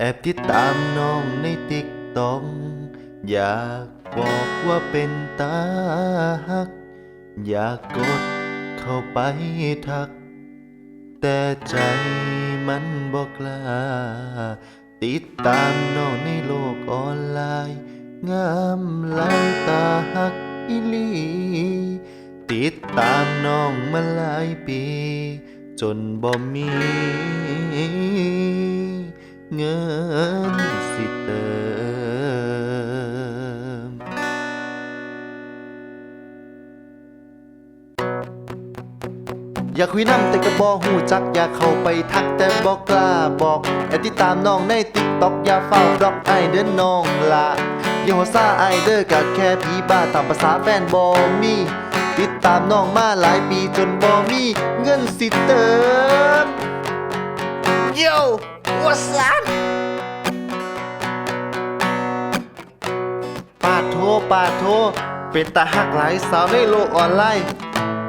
แอบติดตามน้องในติ๊กต็อกอยากบอกว่าเป็นตาฮัก อยากกดเข้าไปทัก แต่ใจมันบอกลาติดตามน้องในโลกออนไลน์ งามหลายตาฮักอีหลี ติดตามน้องมาหลายปี จนบ่มี เงินสิเติม อยากคุยน้ำแต่ก็บอกหูจัก อยากเข้าไปทักแต่บอกกล้าบอกแอบติดตามน้องในติ๊กต็อกอย่าเฝ้าบล็อกไอเดินน้องละอย่าหัวซาไอเดอร์กับแค่ผีบ้าตามภาษาแฟนบอมีติดตามน้องมาหลายปีจนบอมีเงินสิเติม what's up ปาดโทปาดโทเป็นตาหักหลายสาวในโลกออนไลน์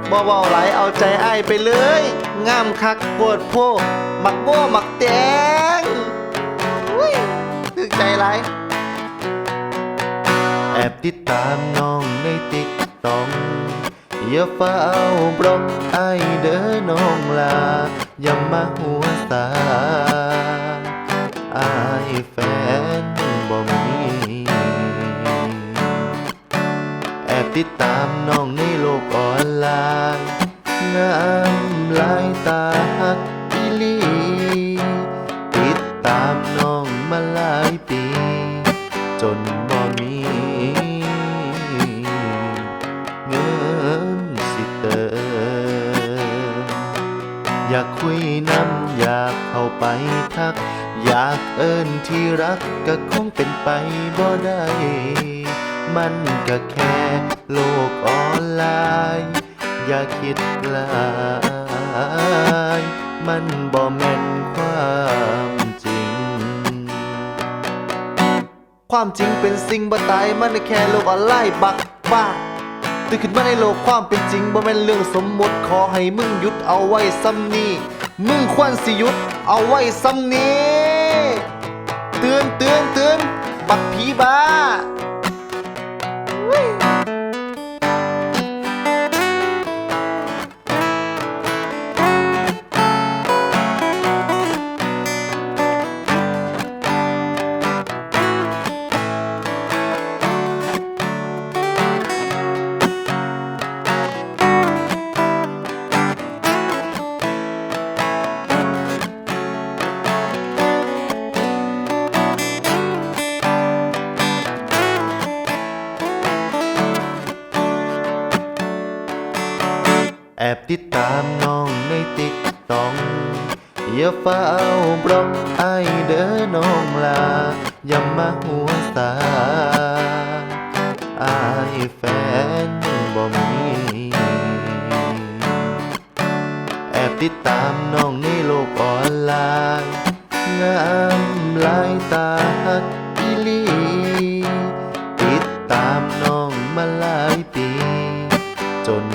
บ่เบาไหลายเอาใจไอ้ายไปเลย งามคักปวดโพหมักโม่หมักแตงอุ้ยถึกใจไรแอบติดตามน้องในติ๊กตองอย่าเฝ้าบล็อกไอ้ายเด้อน้องลาอย่ามาหัวสาไอ้าย แฟนบ่มีแอบติดตามน้องในโลกออนไลน์งามหลายตาฮักอีลีติดตามน้องมาหลายปี จนบ่มีเงินสิเติมอยากคุยน้ำอยากเข้าไปทัก อยากเอิ้นที่รักก็คงเป็นไปบ่ได้ มันก็แค่โลกออนไลน์ อย่าคิดลายมันบ่แม่นความจริง ความจริงเป็นสิ่งบ่ตายมันแค่โลกออนไลน์บักบ้าตื่นขึ้นมาในโลกความเป็นจริงบ่แม่นเรื่องสมมติขอให้มึงหยุดเอาไว้ซ้ำนี้มึงควรสิหยุดเอาไว้ซ้ำนี้ ตือนเตือนเตือนบักผีบ้า แอบติดตามน้องในติ๊กตอง อย่าเฝ้าบล็อกไอเด้อน้องลา อย่ามาหัวสาไอายแฟนบ่มีแอบติดตามน้องในโลกออนไลน์งามหลายตาฮักอีลีติดตามน้องมาหลายปี จน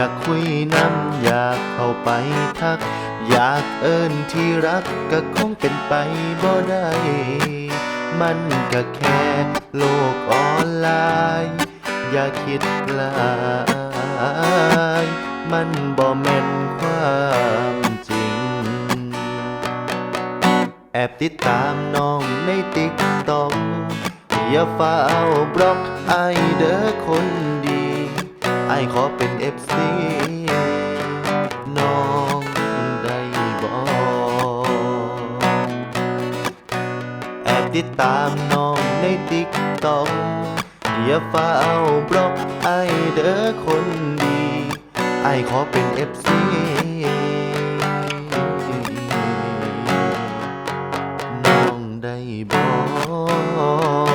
อยากคุยน้ำอยากเข้าไปทัก อยากเอิ้นที่รักก็คงเป็นไปบ่ได้ มันก็แค่โลกออนไลน์ อย่าคิดลายมันบ่แม่นความจริง แอบติดตามน้องในติ๊กต็อกอย่าเฝ้าบล็อกไอเด้อคน ไายขอเป็นเอฟซีน้องได้บอแอบติดตามน้องในติ๊กต็อกอย่าฟ้าเอาบล็อกไอเด้อคนดีไอขอเป็นเอฟซีน้องได้บอ